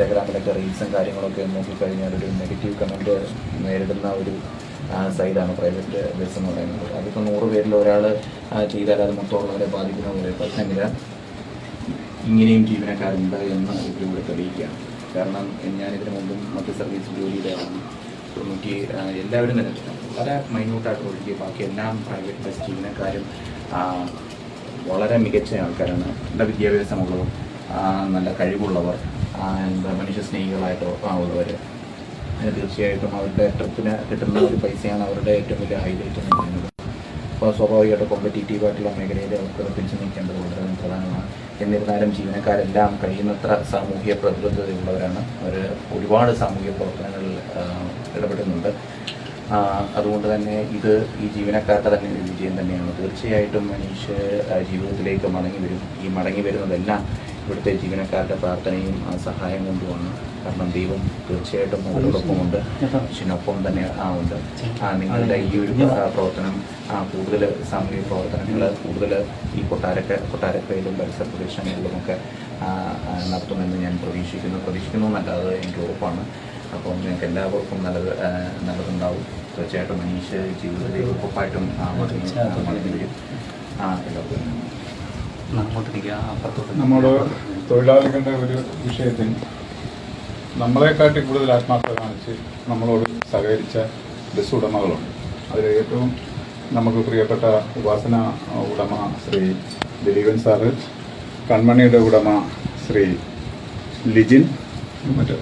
ഇൻസ്റ്റാഗ്രാമിലൊക്കെ റീൽസും കാര്യങ്ങളൊക്കെ നോക്കിക്കഴിഞ്ഞാൽ ഒരു നെഗറ്റീവ് കമന്റ് നേരിടുന്ന ഒരു സൈഡാണ് പ്രൈവറ്റ് ബസ് എന്ന് പറയുന്നത്. അതിപ്പോൾ നൂറ് പേരിൽ ഒരാൾ ചെയ്താൽ അത് മൊത്തമുള്ളവരെ ബാധിക്കുന്ന പോലെ. പക്ഷേങ്കിൽ ഇങ്ങനെയും ജീവനക്കാരുണ്ട് എന്ന് ഇതിലൂടെ തെളിയിക്കുകയാണ് കാരണം ഞാൻ ഇതിനു മുമ്പും മറ്റ് സർവീസ് ജോലിയിലാണ് തൊണ്ണൂറ്റി ആ, എല്ലാവരും തന്നെ വളരെ മൈന്യൂട്ടായിട്ട് ഒഴികെ ബാക്കി എല്ലാം പ്രൈവറ്റ് ബസ് ജീവനക്കാരും വളരെ മികച്ച ആൾക്കാരാണ്. നല്ല വിദ്യാഭ്യാസമുള്ളവർ നല്ല കഴിവുള്ളവർ. എന്താ മനുഷ്യ സ്നേഹികളായിട്ടോ ആവുള്ളവർ ഉള്ളവർ അതിന് തീർച്ചയായിട്ടും അവരുടെ ട്രിപ്പിന് കിട്ടുന്ന ഒരു പൈസയാണ് അവരുടെ ഏറ്റവും വലിയ ഹൈലൈറ്റ് എന്ന് പറയുന്നത്. അപ്പോൾ സ്വാഭാവികമായിട്ടും കോമ്പറ്റീറ്റീവ് ആയിട്ടുള്ള മേഖലയിൽ അവർക്ക് പിടിച്ചു നിൽക്കേണ്ടത് വളരെ പ്രധാനമാണ്. എന്നിരുന്നാലും ജീവനക്കാരെല്ലാം കഴിയുന്നത്ര സാമൂഹ്യ പ്രതിബദ്ധതയുള്ളവരാണ്. അവർ ഒരുപാട് സാമൂഹ്യ പ്രവർത്തനങ്ങളിൽ ഇടപെടുന്നുണ്ട്. അതുകൊണ്ട് തന്നെ ഇത് ഈ ജീവനക്കാരുടെ തന്നെ ഒരു വിജയം തന്നെയാണ്. തീർച്ചയായിട്ടും മനീഷ് ജീവിതത്തിലേക്ക് മടങ്ങി വരും. ഈ മടങ്ങി വരുന്നതെല്ലാം ഇവിടുത്തെ ജീവനക്കാരുടെ പ്രാർത്ഥനയും ആ, സഹായം കൊണ്ടുമാണ് കാരണം ദൈവം തീർച്ചയായിട്ടും അവരോടൊപ്പമുണ്ട് മനുഷ്യനൊപ്പം തന്നെ ആ ഉണ്ട്. ആ, നിങ്ങളുടെ ഈ ഒരു പ്രവർത്തനം ആ, കൂടുതൽ സാമൂഹിക പ്രവർത്തനങ്ങൾ കൂടുതൽ ഈ കൊട്ടാരക്ക കൊട്ടാരക്കരയിലും പരിസര പ്രദേശങ്ങളിലുമൊക്കെ നടത്തുമെന്ന് ഞാൻ പ്രതീക്ഷിക്കുന്നു. പ്രതീക്ഷിക്കുന്നു എന്നല്ലാതെ എനിക്ക് ഉറപ്പാണ്. അപ്പോൾ നിങ്ങൾക്ക് എല്ലാവർക്കും നല്ലത് നല്ലതുണ്ടാവും. തീർച്ചയായിട്ടും മനീഷ് ജീവിതത്തിൽ ഉറപ്പായിട്ടും ആ, മതി ആ, മടങ്ങി വരും. ആ എല്ലാവർക്കും നമ്മുടെ തൊഴിലാളികളുടെ ഒരു വിഷയത്തിൽ നമ്മളെക്കാട്ടി കൂടുതൽ ആത്മാർത്ഥത കാണിച്ച് നമ്മളോട് സഹകരിച്ച ബസ് ഉടമകളുണ്ട്. അതിൽ ഏറ്റവും നമുക്ക് പ്രിയപ്പെട്ട ഉപാസന ഉടമ ശ്രീ ദിലീപൻ സാറ് കൺമണിയുടെ ഉടമ ശ്രീ ലിജിൻ മറ്റേ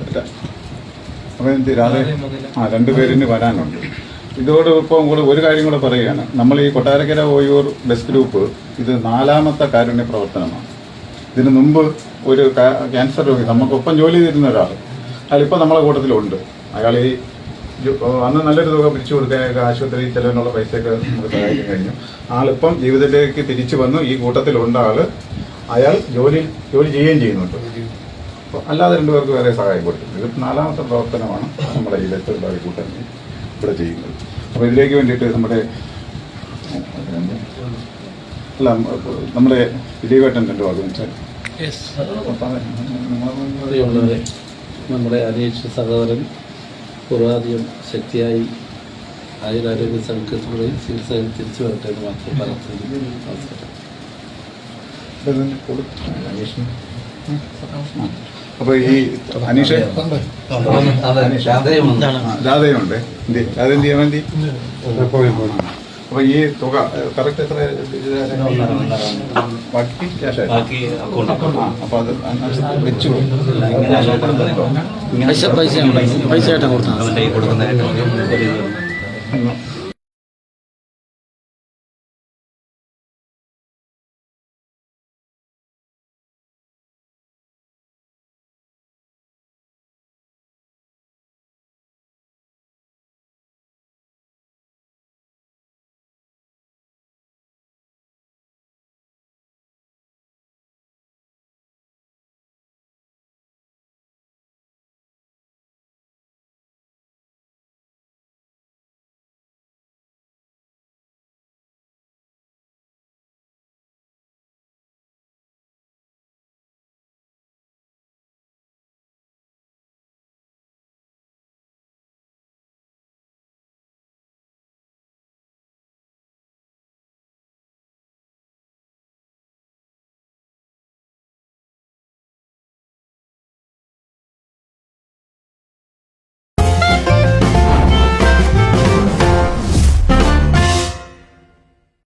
അപ്പോൾ എന്ത് രാധേ ആ രണ്ടുപേരിന് വരാനുണ്ട്. ഇതോടൊപ്പം കൂടെ ഒരു കാര്യം കൂടെ പറയുകയാണ്. നമ്മൾ ഈ കൊട്ടാരക്കര ഓയൂർ ബസ് ഗ്രൂപ്പ് ഇത് നാലാമത്തെ കാരുണ്യ പ്രവർത്തനമാണ്. ഇതിനു മുമ്പ് ഒരു ക്യാൻസർ രോഗി നമുക്കൊപ്പം ജോലി ചെയ്തിരുന്ന ഒരാൾ. അയാളിപ്പോൾ നമ്മളെ കൂട്ടത്തിലുണ്ട്. അയാൾ ഈ അന്ന് നല്ലൊരു തുക പിരിച്ചു കൊടുക്കാനൊക്കെ ആശുപത്രി ചെലവിനുള്ള പൈസയൊക്കെ നമുക്ക് സഹായിക്കാൻ കഴിഞ്ഞു. ആളിപ്പം ജീവിതത്തിലേക്ക് തിരിച്ചു വന്നു. ഈ കൂട്ടത്തിലുണ്ട് ആൾ അയാൾ ജോലി ജോലി ചെയ്യുകയും ചെയ്യുന്നുണ്ട്. അല്ലാതെ രണ്ടുപേർക്ക് വേറെ സഹായം കൊടുക്കുന്നു ഇത് നാലാമത്തെ പ്രവർത്തനമാണ്. നമ്മുടെ ഈ തൊഴിലാളി കൂട്ടം ഇവിടെ ചെയ്യുന്നത്. അപ്പോൾ ഇതിലേക്ക് വേണ്ടിയിട്ട് നമ്മുടെ അല്ല നമ്മുടെ ദിലീപേട്ടൻ രണ്ട് വാക്ക് വെച്ചാൽ പ്രിയമുള്ളവരെ നമ്മുടെ അനീഷ് സഹോദരൻ പൂർവാധികം ശക്തിയായി ആയുരാരോഗ്യ സംഘത്തിലൂടെ ചികിത്സ തിരിച്ചു വരട്ടെ എന്ന് മാത്രം പറഞ്ഞു നമസ്കാരം അപ്പൊ ഈ അനീഷ്? രാധയുണ്ട് ചെയ്യാൻ വേണ്ടി? അപ്പൊ ഈ തുക കറക്റ്റ് എത്ര ബാക്കി ക്യാഷ് ആയി? ബാക്കി account. ആ, അപ്പൊ അത് വെച്ചു. പൈസ പൈസ പൈസ ആയിട്ട്